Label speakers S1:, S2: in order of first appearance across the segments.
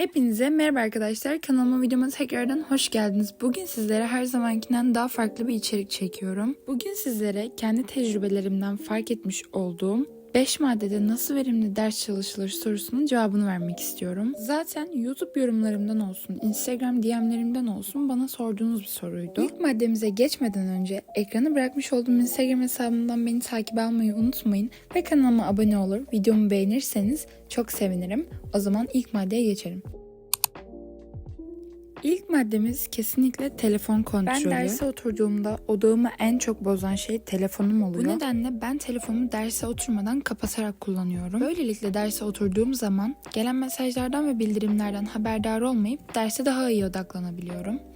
S1: Hepinize merhaba arkadaşlar. Kanalıma videoma tekrardan hoş geldiniz. Bugün sizlere her zamankinden daha farklı bir içerik çekiyorum. Bugün sizlere kendi tecrübelerimden fark etmiş olduğum 5 maddede nasıl verimli ders çalışılır sorusunun cevabını vermek istiyorum. Zaten YouTube yorumlarımdan olsun, Instagram DM'lerimden olsun bana sorduğunuz bir soruydu. İlk maddemize geçmeden önce ekranı bırakmış olduğum Instagram hesabımdan beni takip almayı unutmayın ve kanalıma abone olur, videomu beğenirseniz çok sevinirim. O zaman ilk maddeye geçelim. İlk maddemiz kesinlikle telefon kontrolü. Ben derse oturduğumda odağımı en çok bozan şey telefonum oluyor. Bu nedenle ben telefonumu derse oturmadan kapatarak kullanıyorum. Böylelikle derse oturduğum zaman gelen mesajlardan ve bildirimlerden haberdar olmayıp derse daha iyi odaklanabiliyorum.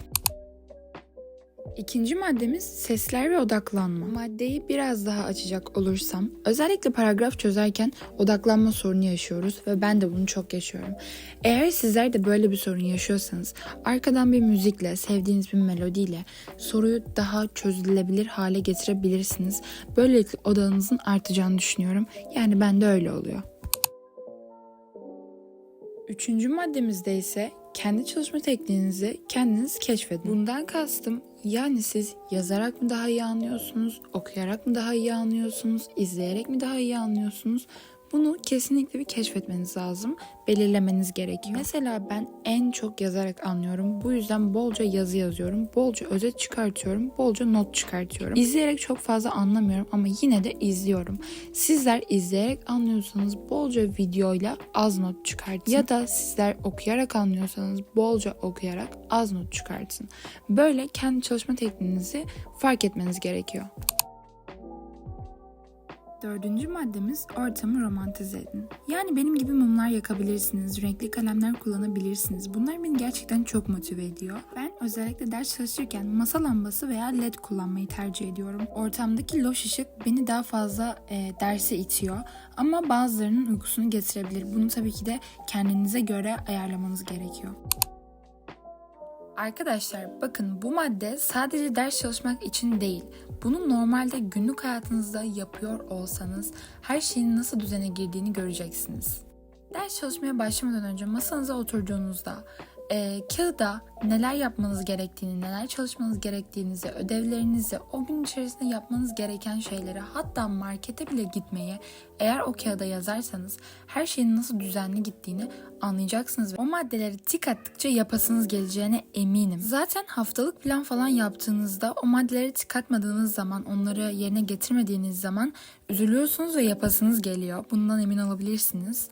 S1: İkinci maddemiz sesler ve odaklanma. Maddeyi biraz daha açacak olursam, özellikle paragraf çözerken odaklanma sorunu yaşıyoruz ve ben de bunu çok yaşıyorum. Eğer sizler de böyle bir sorun yaşıyorsanız, arkadan bir müzikle, sevdiğiniz bir melodiyle soruyu daha çözülebilir hale getirebilirsiniz. Böylelikle odağınızın artacağını düşünüyorum. Yani bende öyle oluyor. Üçüncü maddemizde ise kendi çalışma tekniğinizi kendiniz keşfedin. Bundan kastım yani siz yazarak mı daha iyi anlıyorsunuz, okuyarak mı daha iyi anlıyorsunuz, izleyerek mi daha iyi anlıyorsunuz? Bunu kesinlikle bir keşfetmeniz lazım, belirlemeniz gerekiyor. Mesela ben en çok yazarak anlıyorum. Bu yüzden bolca yazı yazıyorum, bolca özet çıkartıyorum, bolca not çıkartıyorum. İzleyerek çok fazla anlamıyorum ama yine de izliyorum. Sizler izleyerek anlıyorsanız bolca videoyla az not çıkartın. Ya da sizler okuyarak anlıyorsanız bolca okuyarak az not çıkartın. Böyle kendi çalışma tekniğinizi fark etmeniz gerekiyor. Dördüncü maddemiz ortamı romantize edin. Yani benim gibi mumlar yakabilirsiniz, renkli kalemler kullanabilirsiniz. Bunlar beni gerçekten çok motive ediyor. Ben özellikle ders çalışırken masa lambası veya led kullanmayı tercih ediyorum. Ortamdaki loş ışık beni daha fazla e, derse itiyor. Ama bazılarının uykusunu getirebilir. Bunu tabii ki de kendinize göre ayarlamanız gerekiyor. Arkadaşlar bakın bu madde sadece ders çalışmak için değil. Bunu normalde günlük hayatınızda yapıyor olsanız her şeyin nasıl düzene girdiğini göreceksiniz. Ders çalışmaya başlamadan önce masanıza oturduğunuzda e, kağıda neler yapmanız gerektiğini, neler çalışmanız gerektiğinizi, ödevlerinizi, o gün içerisinde yapmanız gereken şeyleri, hatta markete bile gitmeyi eğer o kağıda yazarsanız her şeyin nasıl düzenli gittiğini anlayacaksınız o maddeleri tik attıkça yapasınız geleceğine eminim. Zaten haftalık plan falan yaptığınızda o maddeleri tik atmadığınız zaman, onları yerine getirmediğiniz zaman üzülüyorsunuz ve yapasınız geliyor. Bundan emin olabilirsiniz.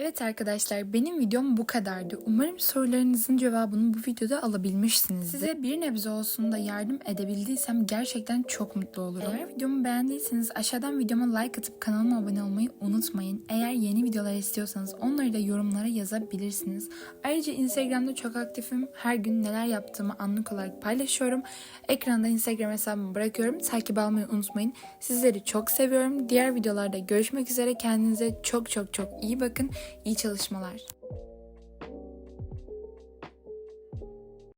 S1: Evet arkadaşlar benim videom bu kadardı. Umarım sorularınızın cevabını bu videoda alabilmişsinizdir. Size bir nebze olsun da yardım edebildiysem gerçekten çok mutlu olurum. Eğer videomu beğendiyseniz aşağıdan videoma like atıp kanalıma abone olmayı unutmayın. Eğer yeni videolar istiyorsanız onları da yorumlara yazabilirsiniz. Ayrıca Instagram'da çok aktifim. Her gün neler yaptığımı anlık olarak paylaşıyorum. Ekranda Instagram hesabımı bırakıyorum. Takip almayı unutmayın. Sizleri çok seviyorum. Diğer videolarda görüşmek üzere. Kendinize çok çok çok iyi bakın. İyi çalışmalar.